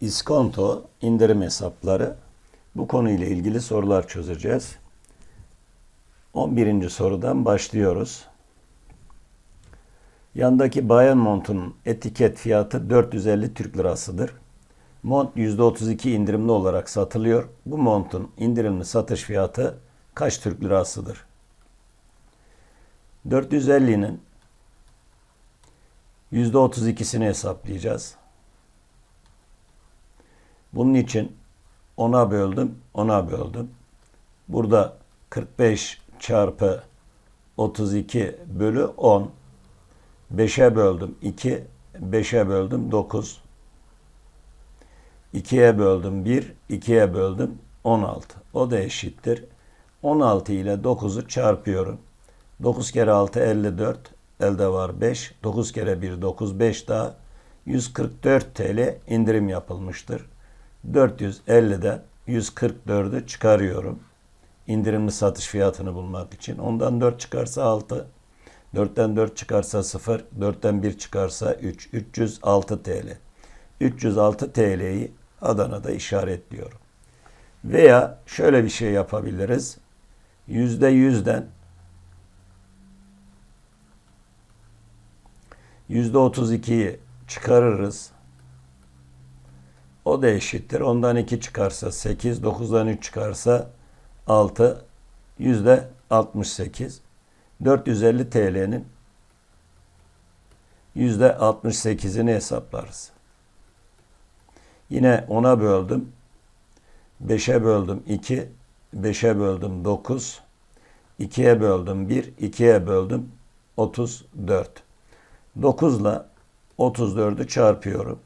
İskonto indirim hesapları. Bu konuyla ilgili sorular çözeceğiz. 11. sorudan başlıyoruz. Yandaki bayan montunun etiket fiyatı 450 Türk lirasıdır. Mont %32 indirimli olarak satılıyor. Bu montun indirimli satış fiyatı kaç Türk lirasıdır? 450'nin %32'sini hesaplayacağız. Bunun için 10'a böldüm, 10'a böldüm. Burada 45 çarpı 32 bölü 10. 5'e böldüm 2, 5'e böldüm 9. 2'ye böldüm 1, 2'ye böldüm 16. O da eşittir. 16 ile 9'u çarpıyorum. 9 kere 6 54. Elde var 5. 9 kere 1 9 5 daha 144 TL indirim yapılmıştır. 450'den 144'ü çıkarıyorum. İndirimli satış fiyatını bulmak için. Ondan 4 çıkarsa 6. 4'ten 4 çıkarsa 0. 4'ten 1 çıkarsa 3. 306 TL. 306 TL'yi Adana'da işaretliyorum. Veya şöyle bir şey yapabiliriz. %100'den %32'yi çıkarırız. O da eşittir. Ondan 2 çıkarsa 8, 9'dan 3 çıkarsa 6, yüzde 68. 450 TL'nin yüzde 68'ini hesaplarız. Yine 10'a böldüm. 5'e böldüm 2, 5'e böldüm 9, 2'ye böldüm 1, 2'ye böldüm 34. 9 ile 34'ü çarpıyorum.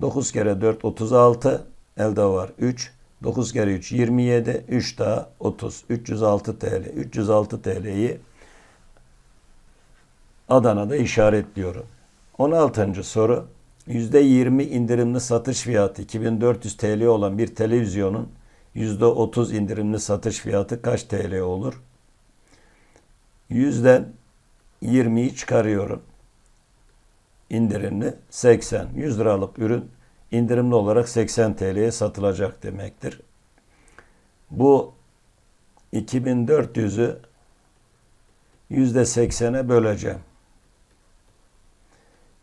9 kere 4 36 elde var 3. 9 kere 3 27 3 daha 30 306 TL 306 TL'yi Adana'da işaretliyorum. 16. soru %20 indirimli satış fiyatı 2400 TL olan bir televizyonun %30 indirimli satış fiyatı kaç TL olur? Yüzden 20'yi çıkarıyorum indirimli 80. 100 liralık ürün indirimli olarak 80 TL'ye satılacak demektir. Bu 2400'ü %80'e böleceğim.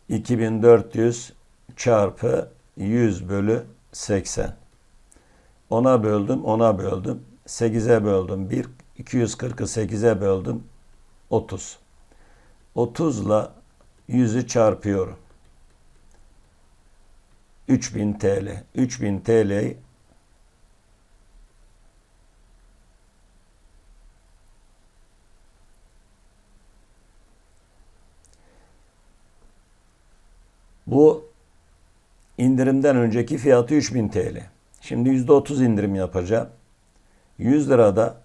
2400 çarpı 100 bölü 80. 10'a böldüm, 10'a böldüm. 8'e böldüm 1. 240'ı 8'e böldüm 30. 30 ile 100'ü çarpıyorum. 3000 TL. 3000 TL Bu indirimden önceki fiyatı 3000 TL. Şimdi %30 indirim yapacağım. 100 lirada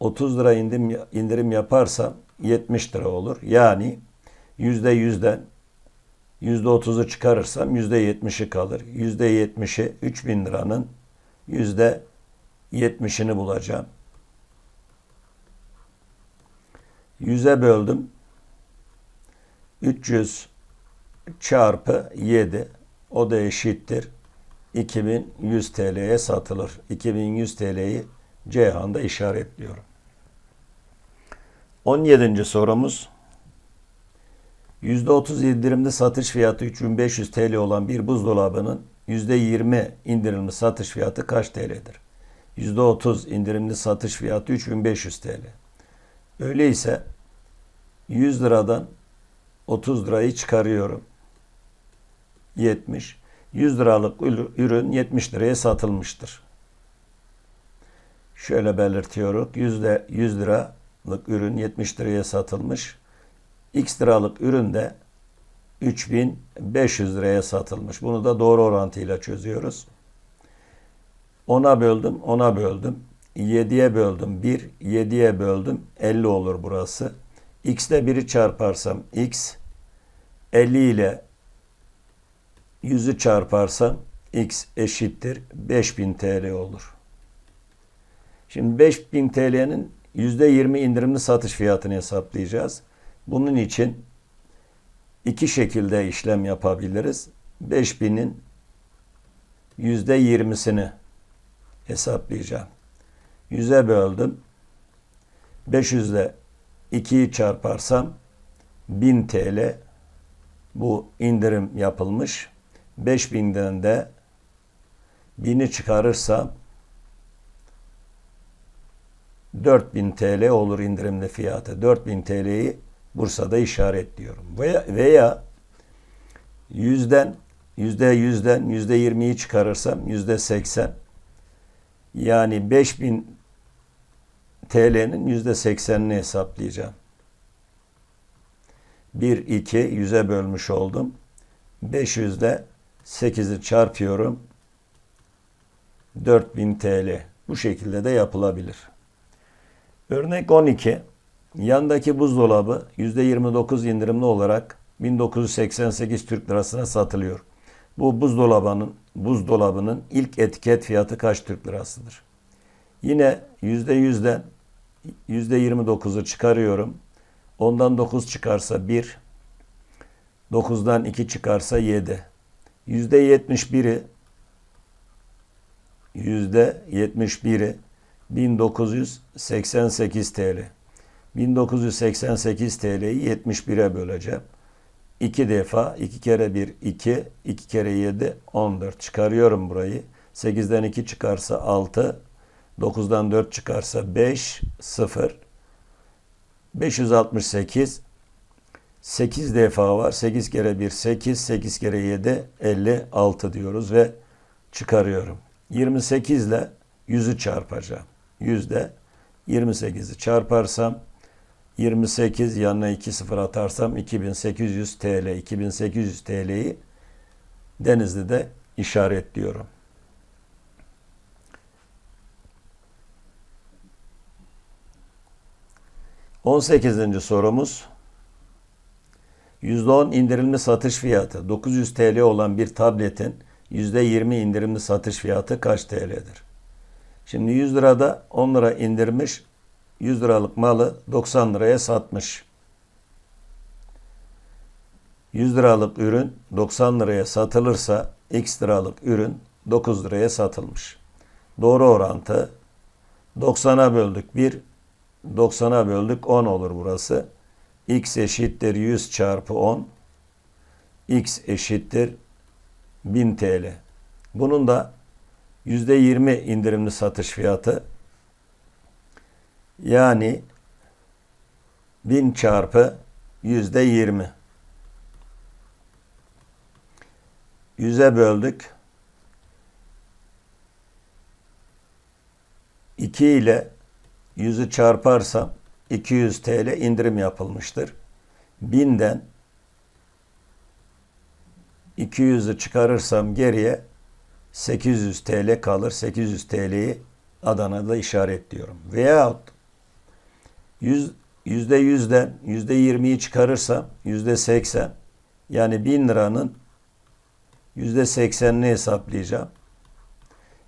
30 lira indirim, indirim yaparsam 70 lira olur. Yani yüzde yüzden yüzde otuzu çıkarırsam yüzde yetmişi kalır. Yüzde yetmişi 3000 liranın yüzde yetmişini bulacağım. Yüze böldüm. 300 çarpı 7 o da eşittir. 2100 TL'ye satılır. 2100 TL'yi Ceyhan'da işaretliyorum. 17. sorumuz %30 indirimli satış fiyatı 3500 TL olan bir buzdolabının %20 indirimli satış fiyatı kaç TL'dir? %30 indirimli satış fiyatı 3500 TL. Öyleyse 100 liradan 30 lirayı çıkarıyorum. 70. 100 liralık ürün 70 liraya satılmıştır. Şöyle belirtiyoruz. Yüzde 100 liralık ürün 70 liraya satılmış. X liralık ürün de 3500 liraya satılmış. Bunu da doğru orantıyla çözüyoruz. 10'a böldüm, 10'a böldüm. 7'ye böldüm 1, 7'ye böldüm 50 olur burası. X ile 1'i çarparsam X, 50 ile 100'ü çarparsam X eşittir 5000 TL olur. Şimdi 5000 TL'nin %20 indirimli satış fiyatını hesaplayacağız. Bunun için iki şekilde işlem yapabiliriz. 5000'in yüzde yirmisini hesaplayacağım. 100'e böldüm. 500 ile 2'yi çarparsam 1000 TL bu indirim yapılmış. 5000'den de 1000'i çıkarırsam 4000 TL olur indirimli fiyatı. 4000 TL'yi Bursa'da işaretliyorum. Veya, veya yüzden yüzde yüzden yüzde yirmiyi çıkarırsam yüzde seksen yani 5000 TL'nin yüzde seksenini hesaplayacağım. 1, 2, 100'e bölmüş oldum. 500'de 8'i çarpıyorum. 4000 TL. Bu şekilde de yapılabilir. Örnek 12. Yandaki buzdolabı %29 indirimli olarak 1988 Türk Lirasına satılıyor. Bu buzdolabının buzdolabının ilk etiket fiyatı kaç Türk Lirasıdır? Yine %100'den %29'u çıkarıyorum. Ondan 9 çıkarsa 1. 9'dan 2 çıkarsa 7. %71'i %71'i 1988 TL. 1988 TL'yi 71'e böleceğim. 2 defa 2 kere 1 2 2 kere 7 14 çıkarıyorum burayı. 8'den 2 çıkarsa 6 9'dan 4 çıkarsa 5 0 568 8 defa var. 8 kere 1 8 8 kere 7 56 diyoruz ve çıkarıyorum. 28 ile 100'ü çarpacağım. 100'de 28'i çarparsam 28 yanına 2 sıfır atarsam 2800 TL. 2800 TL'yi Denizli'de işaretliyorum. On sekizinci sorumuz. %10 indirimli satış fiyatı 900 TL olan bir tabletin %20 indirimli satış fiyatı kaç TL'dir? Şimdi 100 lirada 10 lira indirmiş 100 liralık malı 90 liraya satmış. 100 liralık ürün 90 liraya satılırsa x liralık ürün 9 liraya satılmış. Doğru orantı 90'a böldük 1, 90'a böldük 10 olur burası. x eşittir 100 çarpı 10. x eşittir 1000 TL. Bunun da %20 indirimli satış fiyatı yani 1000 çarpı yüzde 20. 100'e böldük. 2 ile 100'ü çarparsam 200 TL indirim yapılmıştır. 1000'den 200'ü çıkarırsam geriye 800 TL kalır. 800 TL'yi Adana'da işaretliyorum. Veyahut 100, yüzde yüzden yüzde yirmiyi çıkarırsam yüzde seksen yani bin liranın yüzde seksenini hesaplayacağım.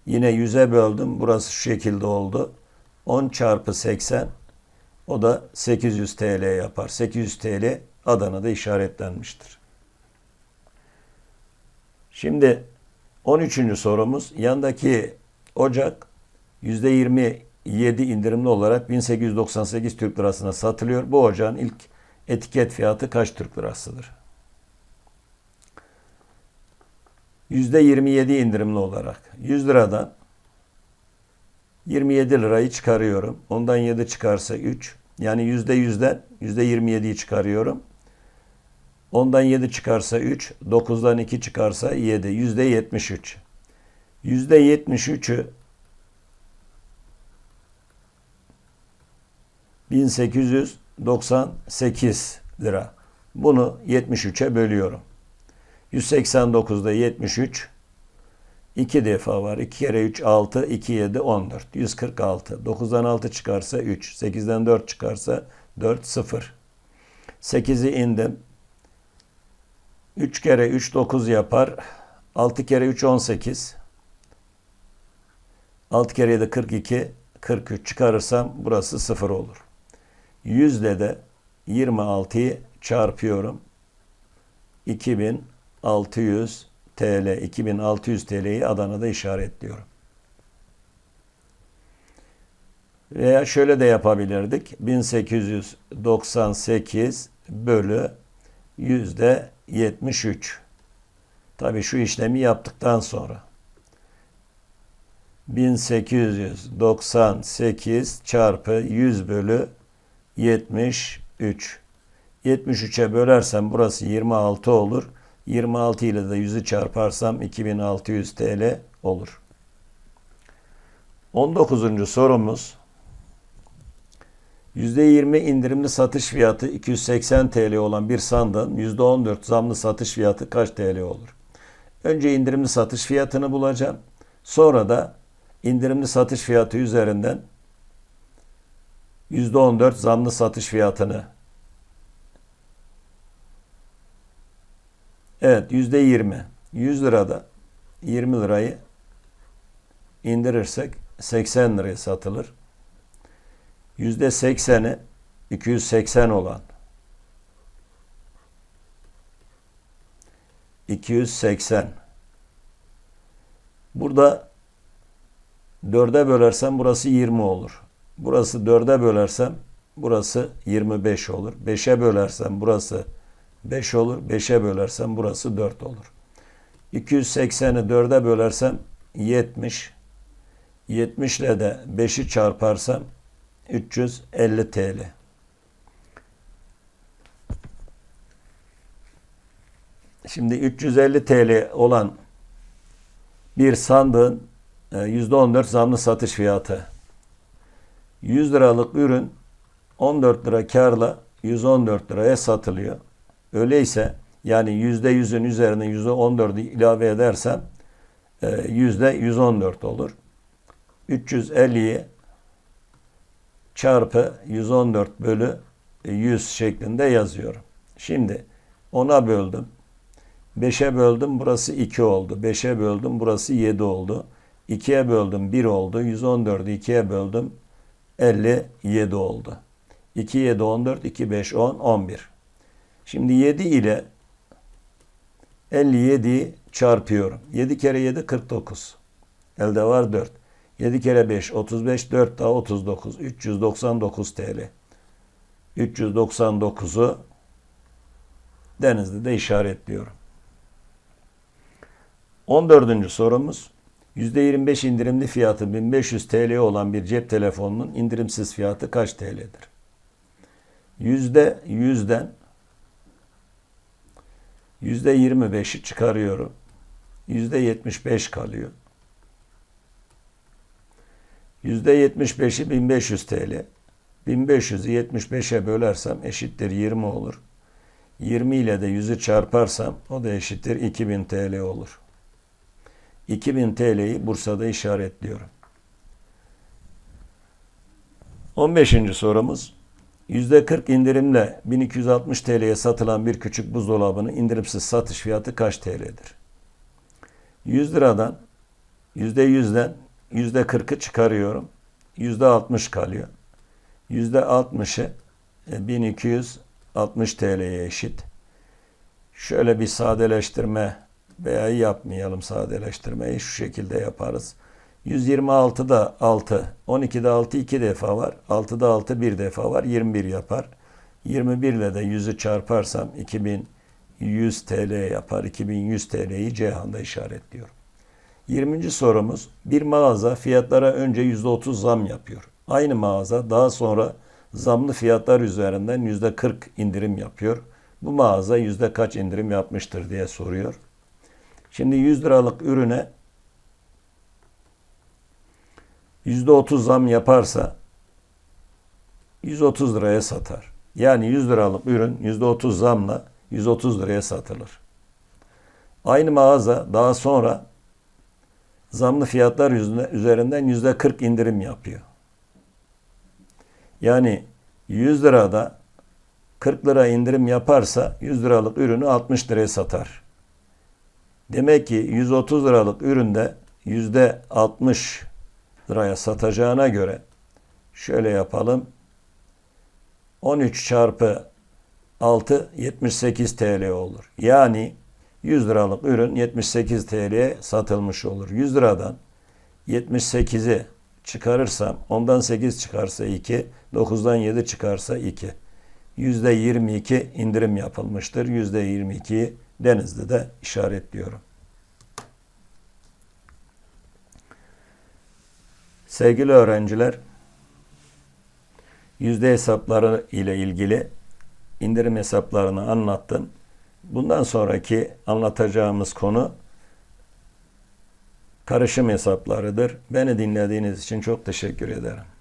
Yine yüze böldüm. Burası şu şekilde oldu. 10 çarpı 80 o da 800 TL yapar. 800 TL Adana'da işaretlenmiştir. Şimdi 13. sorumuz yandaki ocak %27 indirimli olarak 1898 Türk Lirası'na satılıyor. Bu ocağın ilk etiket fiyatı kaç Türk Lirasıdır? %27 indirimli olarak 100 liradan 27 lirayı çıkarıyorum. Ondan 7 çıkarsa 3. Yani %100'den %27'yi çıkarıyorum. Ondan 7 çıkarsa 3. 9'dan 2 çıkarsa 7. %73. %73'ü 1898 lira. Bunu 73'e bölüyorum. 189'da 73 2 defa var. 2 kere 3 6, 2 7 14. 146. 9'dan 6 çıkarsa 3. 8'den 4 çıkarsa 4 0. 8'i indim. 3 kere 3 9 yapar. 6 kere 3 18. 6 kere 7 42. 43 çıkarırsam burası 0 olur. 100 ile de 26'yı çarpıyorum. 2600 TL, 2600 TL'yi Adana'da işaretliyorum. Veya şöyle de yapabilirdik. 1898 bölü yüzde 73. Tabii şu işlemi yaptıktan sonra. 1898 çarpı 100 bölü 73. 73'e bölersem burası 26 olur. 26 ile de 100'ü çarparsam 2600 TL olur. 19. sorumuz %20 indirimli satış fiyatı 280 TL olan bir sandığın %14 zamlı satış fiyatı kaç TL olur? Önce indirimli satış fiyatını bulacağım. Sonra da indirimli satış fiyatı üzerinden %14 zamlı satış fiyatını Evet %20. 100 lirada 20 lirayı indirirsek 80 liraya satılır. %80'i 280 olan 280 Burada 4'e bölersem burası 20 olur. Burası 4'e bölersem burası 25 olur. 5'e bölersem burası 5 olur. 5'e bölersem burası 4 olur. 280'i 4'e bölersem 70. 70 ile de 5'i çarparsam 350 TL. Şimdi 350 TL olan bir sandığın %14 e, zamlı satış fiyatı. 100 liralık ürün 14 lira karla 114 liraya satılıyor. Öyleyse yani %100'ün üzerine %14'ü ilave edersem %114 e, olur. 350'yi çarpı 114 bölü 100 şeklinde yazıyorum. Şimdi 10'a böldüm. 5'e böldüm burası 2 oldu. 5'e böldüm burası 7 oldu. 2'ye böldüm 1 oldu. 114'ü 2'ye böldüm 57 oldu. 2 7 14 2 5 10 11. Şimdi 7 ile 57'yi çarpıyorum. 7 kere 7 49. Elde var 4. 7 kere 5 35 4 daha 39 399 TL. 399'u Denizli'de işaretliyorum. 14. sorumuz %25 indirimli fiyatı 1500 TL olan bir cep telefonunun indirimsiz fiyatı kaç TL'dir? %100'den %25'i çıkarıyorum. %75 kalıyor. %75'i 1500 TL. 1500'ü 75'e bölersem eşittir 20 olur. 20 ile de 100'ü çarparsam o da eşittir 2000 TL olur. 2000 TL'yi Bursa'da işaretliyorum. 15. sorumuz %40 indirimle 1260 TL'ye satılan bir küçük buzdolabının indirimsiz satış fiyatı kaç TL'dir? 100 liradan %100'den %40'ı çıkarıyorum. %60 kalıyor. %60'ı 1260 TL'ye eşit. Şöyle bir sadeleştirme veya yapmayalım sadeleştirmeyi şu şekilde yaparız. 126'da 6, 12'de 6 iki defa var. 6'da 6 bir defa var. 21 yapar. 21 ile de 100'ü çarparsam 2100 TL yapar. 2100 TL'yi Ceyhan'da işaretliyorum. 20. sorumuz bir mağaza fiyatlara önce %30 zam yapıyor. Aynı mağaza daha sonra zamlı fiyatlar üzerinden %40 indirim yapıyor. Bu mağaza yüzde kaç indirim yapmıştır diye soruyor. Şimdi 100 liralık ürüne %30 zam yaparsa 130 liraya satar. Yani 100 liralık ürün %30 zamla 130 liraya satılır. Aynı mağaza daha sonra zamlı fiyatlar üzerinden %40 indirim yapıyor. Yani 100 lirada 40 lira indirim yaparsa 100 liralık ürünü 60 liraya satar. Demek ki 130 liralık üründe %60 liraya satacağına göre şöyle yapalım. 13 çarpı 6 78 TL olur. Yani 100 liralık ürün 78 TL'ye satılmış olur. 100 liradan 78'i çıkarırsam ondan 8 çıkarsa 2, 9'dan 7 çıkarsa 2. %22 indirim yapılmıştır. %22'yi Denizli'de işaretliyorum. Sevgili öğrenciler, yüzde hesapları ile ilgili indirim hesaplarını anlattım. Bundan sonraki anlatacağımız konu karışım hesaplarıdır. Beni dinlediğiniz için çok teşekkür ederim.